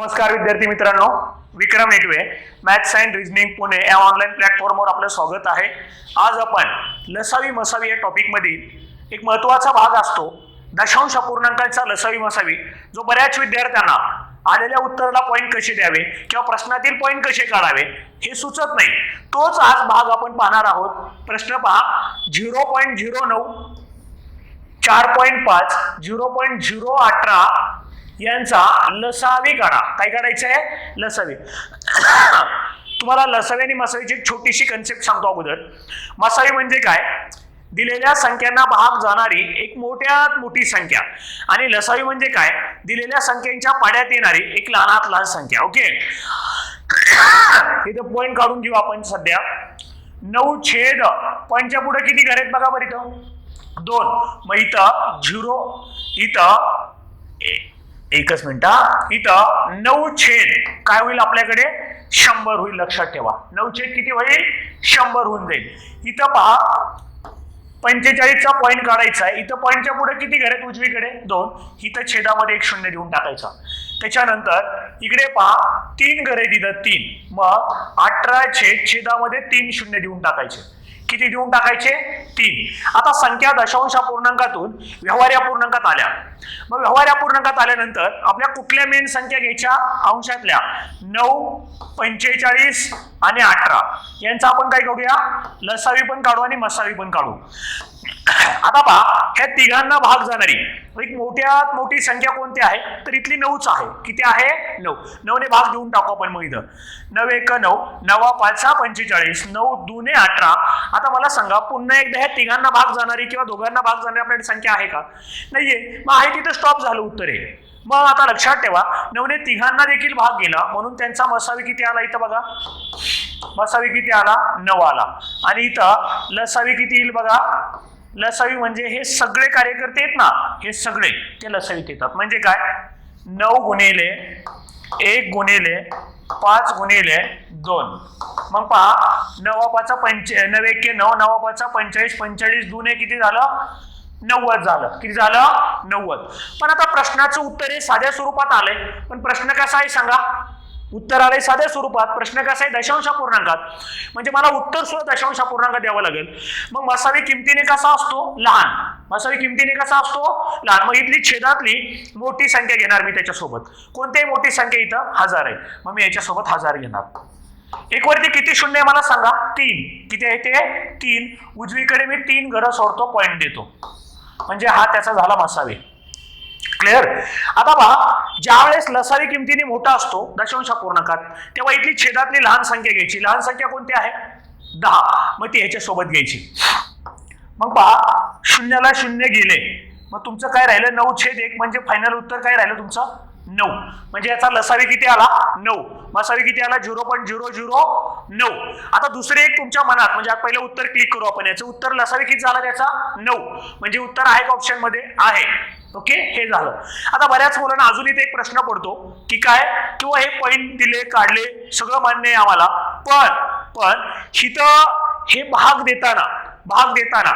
नमस्कार विद्यार्थी मित्रांनो. Vikram Etwe maths and reasoning Pune या ऑनलाईन प्लॅटफॉर्मवर आपलं स्वागत आहे. आज आपण लसावी मसावी या टॉपिकमधील एक महत्त्वाचा भाग असतो. दशांश अपूर्णांकांचा लसावी मसावी जो बऱ्याच विद्यार्थ्यांना आलेल्या उत्तराला पॉईंट कसे द्यावे किंवा प्रश्नातील पॉईंट कसे काढावे हे सुचत नाही. तोच आज भाग आपण पाहणार आहोत. प्रश्न पहा झिरो पॉईंट झिरो नऊ चार पॉईंट पाच झिरो पॉईंट झिरो अठरा यांचा लसावी काढा. काय काढायचं आहे लसावी. तुम्हाला लसावी आणि मसावीची एक छोटीशी कन्सेप्ट सांगतो अगोदर. मसावी म्हणजे काय? दिलेल्या संख्यांना भाग जाणारी एक मोठ्यात मोठी संख्या. आणि लसावी म्हणजे काय? दिलेल्या संख्यांच्या पाड्यात येणारी एक लहानात लहान संख्या. ओके इथं पॉईंट काढून घेऊ आपण सध्या. नऊ छेद पॉईंटच्या पुढे किती घर आहेत बघा बरं इथं. दोन. मग इथं झिरो इथं एकच मिनिट इथं नऊ छेद. काय होईल आपल्याकडे? शंभर होईल लक्षात ठेवा. नऊ छेद किती होईल? शंभर होऊन जाईल. इथं पहा पंचेचाळीसचा पॉईंट काढायचा आहे. इथं पॉईंटच्या पुढे किती घर आहेत उजवीकडे? दोन. इथं छेदामध्ये एक शून्य देऊन टाकायचा. त्याच्यानंतर इकडे पहा तीन घरे आहेत तीन. मग अठरा छेद छेदामध्ये तीन शून्य देऊन टाकायचे. किती देऊन टाकायचे? तीन. आता संख्या दशांश पूर्णांकातून व्यवहार्य पूर्णांकात आल्या. मग व्यवहार्य पूर्णांकात आल्यानंतर आपल्या कुठल्या मेन संख्या घ्यायच्या? अंशातल्या. नऊ पंचेचाळीस आणि अठरा. यांचा आपण काय करूया लसावी पण काढू आणि मसावी पण काढू. आता पहा ह्या तिघांना भाग जाणारी एक मोठ्यात मोठी संख्या कोणती आहे? तर इथली नऊच आहे. किती आहे? नऊ. नऊने भाग देऊन टाकू आपण मग इथं. नऊ एक नऊ. नवा पाचहा पंचेचाळीस. नऊ दुने अठरा. आता मला सांगा पुन्हा एकदा ह्या तिघांना भाग जाणारी किंवा दोघांना भाग जाणारी आपल्याकडे संख्या आहे का? नाहीये. मग आहे तिथं स्टॉप झालं उत्तर. आहे मग आता लक्षात ठेवा नऊने तिघांना देखील भाग गेला म्हणून त्यांचा मसावी किती आला इथं बघा? मसावी किती आला? नऊ आला. आणि इथं लसावी किती येईल बघा? लसावी म्हणजे हे सगळे कार्यकर्ते आहेत ना? हे सगळे ते लसावीत येतात. म्हणजे काय? नऊ गुणिले एक गुणिले पाच गुणिले दोन. मग पहा नवापाचा पंच नऊ एके नऊ नवापाचा पंचेचाळीस पंचेचाळीस दुने किती झालं? नव्वद झालं. किती झालं? नव्वद. पण आता प्रश्नाचं उत्तर हे साध्या स्वरूपात आलंय. पण प्रश्न कसा आहे सांगा? उत्तर आलंय साध्या स्वरूपात प्रश्न कसा आहे दशांश पूर्णांकात. म्हणजे मला उत्तर सुद्धा दशांश पूर्णांक द्यावं लागेल. मग मसावी किमतीने कसा असतो? लहान. मसावी किमतीने कसा असतो? लहान. मग इथली छेदातली मोठी संख्या घेणार मी त्याच्यासोबत. कोणतीही मोठी संख्या इथं हजार आहे. मग मी याच्यासोबत हजार घेणार. एक वरती किती शून्य आहे मला सांगा? तीन. किती आहे ते? तीन. उजवीकडे मी तीन घरं सोडतो पॉईंट देतो. म्हणजे हा त्याचा झाला मसावी. क्लिअर आता पहा ज्या वेळेस लसावी किमतीने मोठा असतो दशांश पूर्णकात तेव्हा इथली छेदातली लहान संख्या घ्यायची. लहान संख्या कोणती आहे? दहा. मग ती ह्याच्यासोबत घ्यायची. मग पहा शून्याला शून्य गेले. मग तुमचं काय राहिलं? नऊ छेद एक म्हणजे फायनल उत्तर काय राहिलं तुमचं? नऊ. म्हणजे याचा लसावी किती आला? नऊ. मसावी किती आला? झिरो पॉईंट झिरो झिरो नऊ. आता दुसरे एक तुमच्या मनात म्हणजे आता पहिलं उत्तर क्लिक करू आपण याचं. उत्तर लसावी किती झाला त्याचा? नऊ. म्हणजे उत्तर आहे का ऑप्शनमध्ये? आहे. ओके हे झालं. आता बऱ्याच मुलांना अजून इथे एक प्रश्न पडतो की काय? किंवा हे पॉईंट दिले काढले सगळं मान्य आहे आम्हाला. पण पण हिथं हे भाग देताना भाग देताना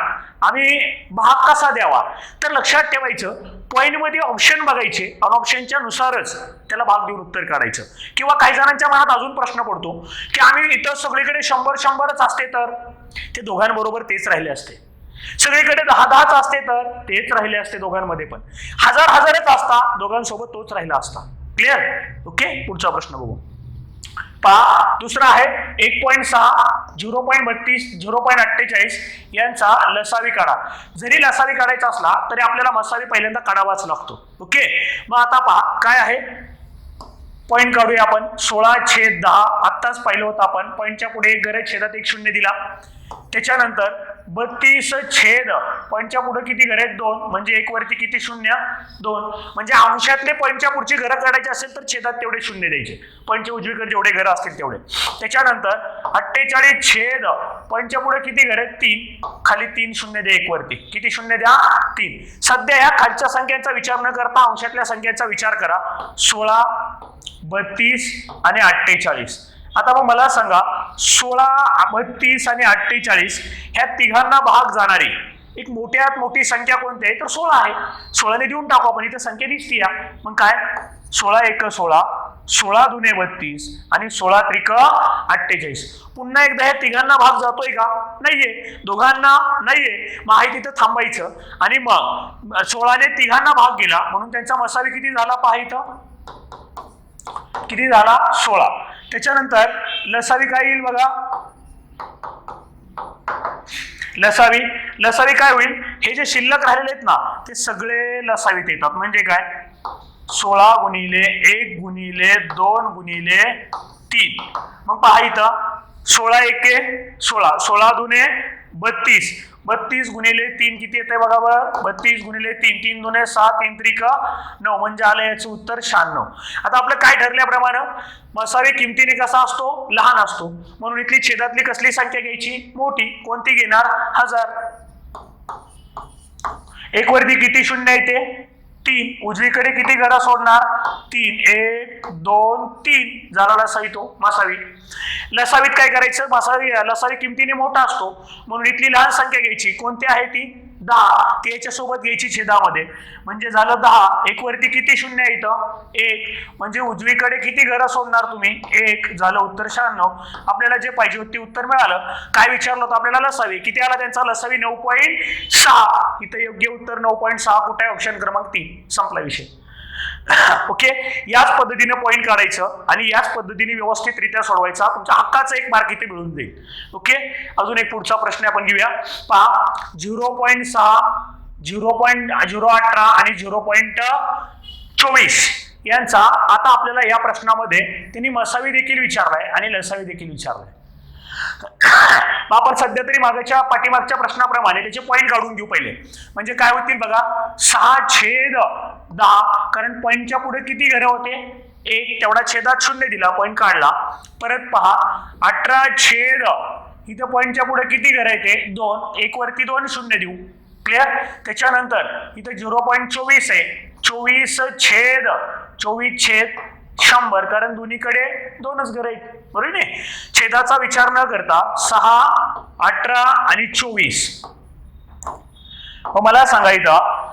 आम्ही भाग कसा द्यावा? तर लक्षात ठेवायचं पॉईंटमध्ये ऑप्शन बघायचे आणि ऑप्शनच्या नुसारच त्याला भाग देऊन उत्तर काढायचं. किंवा काही जणांच्या मनात अजून प्रश्न पडतो की आम्ही इथं सगळीकडे शंभर शंभरच असते तर? ते दोघांबरोबर तेच राहिले असते. सगळीकडे दहा दहाच असते तर तेच राहिले असते दोघांमध्ये पण. हजार हजारच असता दोघांसोबत तोच राहिला असता. क्लिअर ओके पुढचा प्रश्न बघू. पहा दुसरा आहे एक पॉईंट सहा झिरो पॉईंट बत्तीस झिरो पॉईंट अठ्ठेचाळीस यांचा लसावी काढा. जरी लसावी काढायचा असला तरी आपल्याला मसावी पहिल्यांदा काढावाच लागतो. ओके मग आता पहा काय आहे? पॉईंट काढूया आपण. सोळा छेद दहा आत्ताच पाहिलं होतं आपण. पॉईंटच्या पुढे एक गरज छेदात एक शून्य दिला. त्याच्यानंतर बत्तीस छेद पॉईंटच्या किती घर? आहेत दोन. म्हणजे एक वरती किती? शून्य. दोन. म्हणजे अंशातले पंचापुढची पुढची घरं काढायची असेल तर छेदात तेवढे शून्य द्यायचे. पंच उजवीकडे जेवढे घरं असतील तेवढे. त्याच्यानंतर अठ्ठेचाळीस छेद पॉईंटच्या पुढे किती घर? आहेत तीन. खाली तीन शून्य द्या एक वरती. किती शून्य द्या? तीन. सध्या या खालच्या संख्यांचा विचार न करता अंशातल्या संख्यांचा विचार करा. सोळा बत्तीस आणि अठ्ठेचाळीस. आता मग मला सांगा सोळा बत्तीस आणि अठ्ठेचाळीस ह्या तिघांना भाग जाणारी. एक मोठ्यात मोठी संख्या कोणती आहे? तर सोळा आहे. सोळाने देऊन टाकू आपण. इथं संख्या दिसती या मग काय? सोळा एक सोळा सोळा दुने बत्तीस आणि सोळा त्रिक अठ्ठेचाळीस. पुन्हा एकदा ह्या तिघांना भाग जातोय का? नाहीये. दोघांना नाहीये. मग आहे तिथं थांबायचं. आणि मग सोळाने तिघांना भाग गेला. म्हणून त्यांचा मसावी किती झाला पहा इथं? किती झाला? सोळा. त्याच्यानंतर लसावी काय येईल बघा? लसावी. लसावी काय होईल? हे जे शिल्लक राहिलेले आहेत ना ते सगळे लसावीत येतात. म्हणजे काय? सोळा गुणिले एक गुणिले दोन गुणिले तीन. मग पहा इथं सोळा एके सोळा. सोळा दुने बत्तीस. बत्तीस गुणिले तीन किती येते बघा बरं? बत्तीस गुणिले तीन. तीन दोन सहा तीन त्रिक नऊ. म्हणजे आलं याचं उत्तर शहाण्णव. आता आपलं काय ठरल्याप्रमाणे मसावे किमतीने कसा असतो? लहान असतो. म्हणून इथली छेदातली कसली संख्या घ्यायची? मोठी. कोणती घेणार? हजार. एक वरती किती शून्य येते? तीन. उजवीकडे किती घरं सोडणार? तीन. एक दोन तीन. झाला लसावी तो. मासावी. लसावीत काय करायचं? मासावी लसावी किमतीने मोठा असतो. म्हणून इथली लहान संख्या घ्यायची. कोणती आहे ती? दहा. ती याच्यासोबत घ्यायची छेदामध्ये. म्हणजे झालं दहा. एक वरती किती शून्य इथं? एक. म्हणजे उजवीकडे किती घरं सोडणार तुम्ही? एक. झालं उत्तर शहाण्णव. आपल्याला जे पाहिजे होते उत्तर मिळालं. काय विचारलं होतं आपल्याला? लसावी. किती आला त्यांचा? लसावी नऊ पॉईंट सहा. इथं योग्य उत्तर नऊ पॉईंट सहा. कुठे आहे? ऑप्शन क्रमांक तीन. संपला विषय. ओके याच पद्धतीने पॉईंट काढायचं आणि याच पद्धतीने व्यवस्थितरित्या सोडवायचा. तुमच्या हक्काचा एक मार्क इथे मिळून जाईल. ओके अजून एक पुढचा प्रश्न आपण घेऊया. पहा झिरो पॉईंट सहा झिरो पॉईंट झिरो अठरा आणि झिरो पॉईंट चोवीस यांचा आता आपल्याला या प्रश्नामध्ये त्यांनी मसावी देखील विचारलाय आणि लसावी देखील विचारलाय. आपण सध्या तरी मागच्या पाठीमागच्या प्रश्नाप्रमाणे त्याचे पॉईंट काढून घेऊ पहिले. म्हणजे काय होतील बघा? सहा छेद दहा. कारण पॉईंटच्या पुढे किती घरं होते? एक तेवढा छेदात शून्य दिला पॉईंट काढला. परत पहा अठरा छेद इथं पॉईंटच्या पुढे किती घरं येते दोन. एक वरती दोन शून्य देऊ. क्लिअर त्याच्यानंतर इथं झिरो पॉईंट चोवीस आहे. चोवीस छेद चोवीस छेद शंभर. कारण दोन्हीकडे दोनच घर आहेत. बरोबर नाही? छेदाचा विचार न करता सहा अठरा आणि चोवीस. मग मला सांगायचं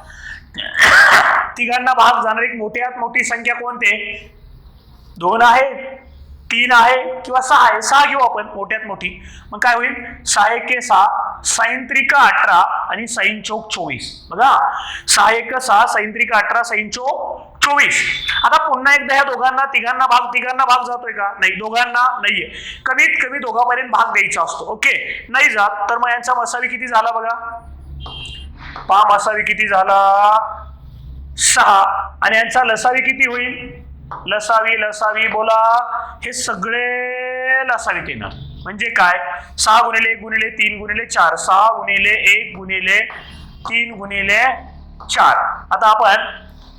तिघांना भाग जाणारी. एक मोठ्यात मोठी संख्या कोणते? दोन आहे तीन आहे किंवा सहा आहे. सहा घेऊ आपण मोठ्यात मोठी. मग काय होईल? सहा एक सहा साईन त्रिका अठरा आणि साईन चौक चोवीस. बघा. सहा एक सहा साईन त्रिका अठरा साईन चौक चोवीस. आता पुन्हा एकदा ह्या दोघांना तिघांना भाग तिघांना भाग जातोय का? नाही दोघांना नाहीये. कमीत कमी दोघांपर्यंत भाग द्यायचा असतो. ओके. नाही जात तर मग यांचा मसावी किती झाला बघा? पा मसावी किती झाला? सहा आणि यांचा लसावी किती होईल? लसावी लसावी बोला. हे सगळे लसावी येणार म्हणजे काय? सहा गुणिले एक गुणिले तीन गुणिले चार. सहा गुणिले एक गुणिले तीन गुणिले चार. आता आपण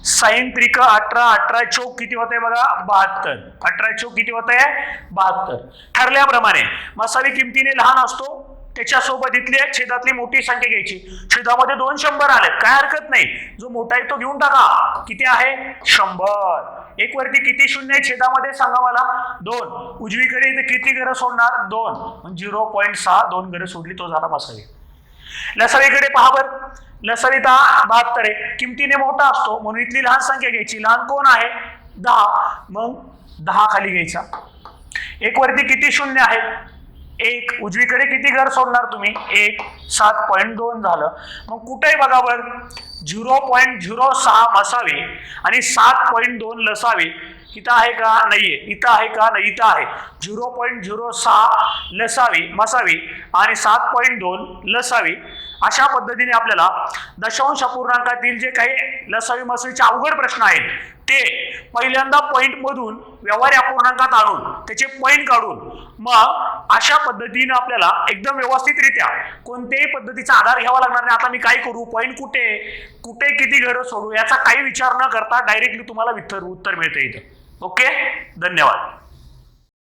साईन त्रिक अठरा अठरा चौक किती होते बघा? बहात्तर. अठरा चौक किती होते बहात्तर. ठरल्याप्रमाणे मसावी किमतीने लहान असतो. त्याच्यासोबत इथली एक छेदातली मोठी संख्या घ्यायची. छेदामध्ये दोन शंभर आले. काय हरकत नाही. जो मोठा आहे तो घेऊन टाका. किती आहे? शंभर. एक वरती किती शून्य आहे छेदामध्ये? सांगा मला. दोन. उजवीकडे इथे किती घरं सोडणार? दोन. झिरो पॉईंट सहा दोन घरं सोडली तो झाला मसावी. लसावीकडे पहा बर. लसावी दहा बहात्तर आहे. किमतीने मोठा असतो. म्हणून इथली लहान संख्या घ्यायची. लहान कोण आहे? दहा. मग दहा खाली घ्यायचा. एक वरती किती शून्य आहे? एक. उजवीकडे किती घर सोडणार तुम्ही? एक. सात पॉईंट दोन झालं. मग कुठेही बघा बर? झिरो पॉईंट झिरो सहा असावे आणि सात पॉईंट दोन लसावे. इथं आहे का? नाहीये. इथं आहे का? नाही इथं आहे. झिरो पॉईंट झिरो सहा लसावी मसावी आणि सात पॉईंट दोन लसावी. अशा पद्धतीने आपल्याला दशांश अपूर्णांकातील जे काही लसावी मसावीचे अवघड प्रश्न आहेत ते पहिल्यांदा पॉईंट मधून व्यवहार अपूर्णांकात आणून त्याचे पॉईंट काढून मग अशा पद्धतीनं आपल्याला एकदम व्यवस्थितरित्या कोणत्याही पद्धतीचा आधार घ्यावा लागणार नाही. आता मी काय करू? पॉईंट कुठे? कुठे किती घरं सोडू? याचा काही विचार न करता डायरेक्टली तुम्हाला उत्तर उत्तर मिळतं इथं. ओके धन्यवाद.